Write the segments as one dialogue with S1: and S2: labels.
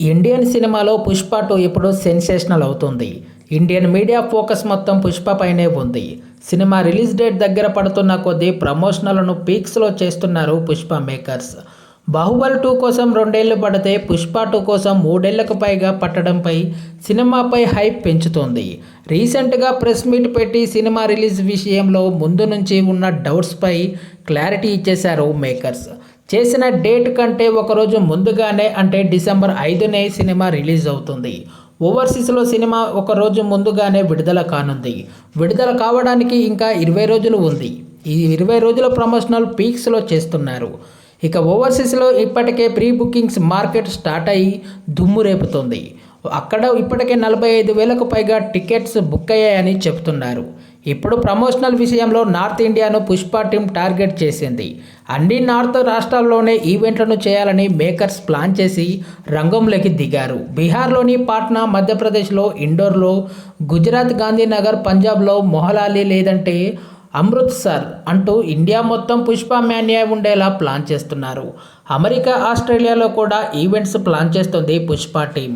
S1: Indian సినిమాలో Pushpa two ఇప్పుడు sensational అవుతుంది. ఇండియన్ మీడియా ఫోకస్ మొత్తం పుష్ప పైనే ఉంది. సినిమా రిలీజ్ డేట్ దగ్గర పడుతున్న కొద్దీ ప్రమోషనలను పీక్స్లో చేస్తున్నారు పుష్ప మేకర్స్. బాహుబలి టూ కోసం రెండేళ్ళు పడితే పుష్ప టూ కోసం మూడేళ్ళకు పైగా పట్టడంపై సినిమాపై హైప్ పెంచుతోంది. రీసెంట్గా ప్రెస్ మీట్ పెట్టి సినిమా రిలీజ్ విషయంలో ముందు నుంచి ఉన్న డౌట్స్పై క్లారిటీ ఇచ్చేశారు మేకర్స్. చేసిన డేట్ కంటే ఒకరోజు ముందుగానే అంటే డిసెంబర్ ఐదునే సినిమా రిలీజ్ అవుతుంది. ఓవర్సీస్లో సినిమా ఒక రోజు ముందుగానే విడుదల కానుంది. విడుదల కావడానికి ఇంకా ఇరవై రోజులు ఉంది. ఈ ఇరవై రోజుల ప్రమోషనల్ పీక్స్లో చేస్తున్నారు. ఇక ఓవర్సీస్లో ఇప్పటికే ప్రీ బుకింగ్స్ మార్కెట్ స్టార్ట్ అయ్యి దుమ్ము రేపుతుంది. అక్కడ ఇప్పటికే నలభై ఐదు వేలకు పైగా టికెట్స్ బుక్ అయ్యాయని చెప్తున్నారు. ఇప్పుడు ప్రమోషనల్ విషయంలో నార్త్ ఇండియాను పుష్ప టీం టార్గెట్ చేసింది. అన్ని నార్త్ రాష్ట్రాల్లోనే ఈవెంట్లను చేయాలని మేకర్స్ ప్లాన్ చేసి రంగంలోకి దిగారు. బీహార్లోని పాట్నా మధ్యప్రదేశ్లో ఇండోర్లో గుజరాత్ గాంధీనగర్ పంజాబ్లో మొహలాలి లేదంటే అమృత్సర్ అంటూ ఇండియా మొత్తం పుష్ప మాన్యా ఉండేలా ప్లాన్ చేస్తున్నారు. అమెరికా ఆస్ట్రేలియాలో కూడా ఈవెంట్స్ ప్లాన్ చేస్తుంది పుష్ప టీం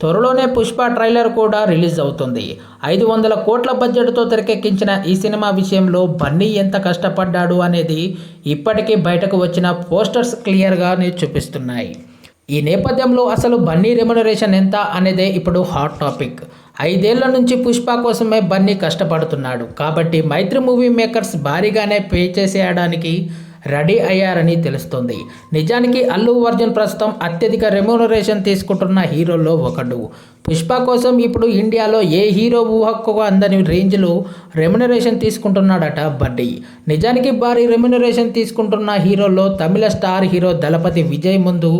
S1: త్వరలోనే పుష్ప ట్రైలర్ కూడా రిలీజ్ అవుతుంది. ఐదు వందల కోట్ల బడ్జెట్తో తెరకెక్కించిన ఈ సినిమా విషయంలో బన్నీ ఎంత కష్టపడ్డాడు అనేది ఇప్పటికీ బయటకు వచ్చిన పోస్టర్స్ క్లియర్గానే చూపిస్తున్నాయి. ఈ నేపథ్యంలో అసలు బన్నీ రెమ్యునరేషన్ ఎంత అనేదే ఇప్పుడు హాట్ టాపిక్. ఐదేళ్ళ నుంచి పుష్ప కోసమే బన్నీ కష్టపడుతున్నాడు. కాబట్టి మైత్రి మూవీ మేకర్స్ భారీగానే పే చేసేయడానికి రెడీ అయ్యారని తెలుస్తుంది. నిజానికి అల్లు అర్జున్ ప్రస్తుతం అత్యధిక రెమ్యూనరేషన్ తీసుకుంటున్న హీరోల్లో ఒకడు. పుష్ప కోసం ఇప్పుడు ఇండియాలో ఏ హీరో ఊహకు అందని రేంజ్లో రెమ్యునరేషన్ తీసుకుంటున్నాడట బడ్డీ. నిజానికి భారీ రెమ్యునరేషన్ తీసుకుంటున్న హీరోల్లో తమిళ స్టార్ హీరో దళపతి విజయ్ ముందు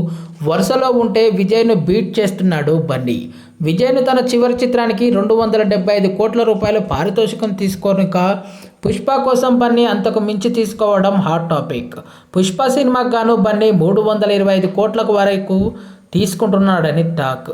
S1: వరుసలో ఉంటే విజయ్ను బీట్ చేస్తున్నాడు బండి విజయ్ను తన చివరి చిత్రానికి రెండు వందల డెబ్బై ఐదు కోట్ల రూపాయలు పారితోషికం తీసుకోనుక పుష్ప కోసం బన్నీ అంతకు మించి తీసుకోవడం హాట్ టాపిక్. పుష్ప సినిమాకు గాను బన్నీ మూడు వందల ఇరవై ఐదు కోట్లకు వరకు తీసుకుంటున్నాడని టాక్.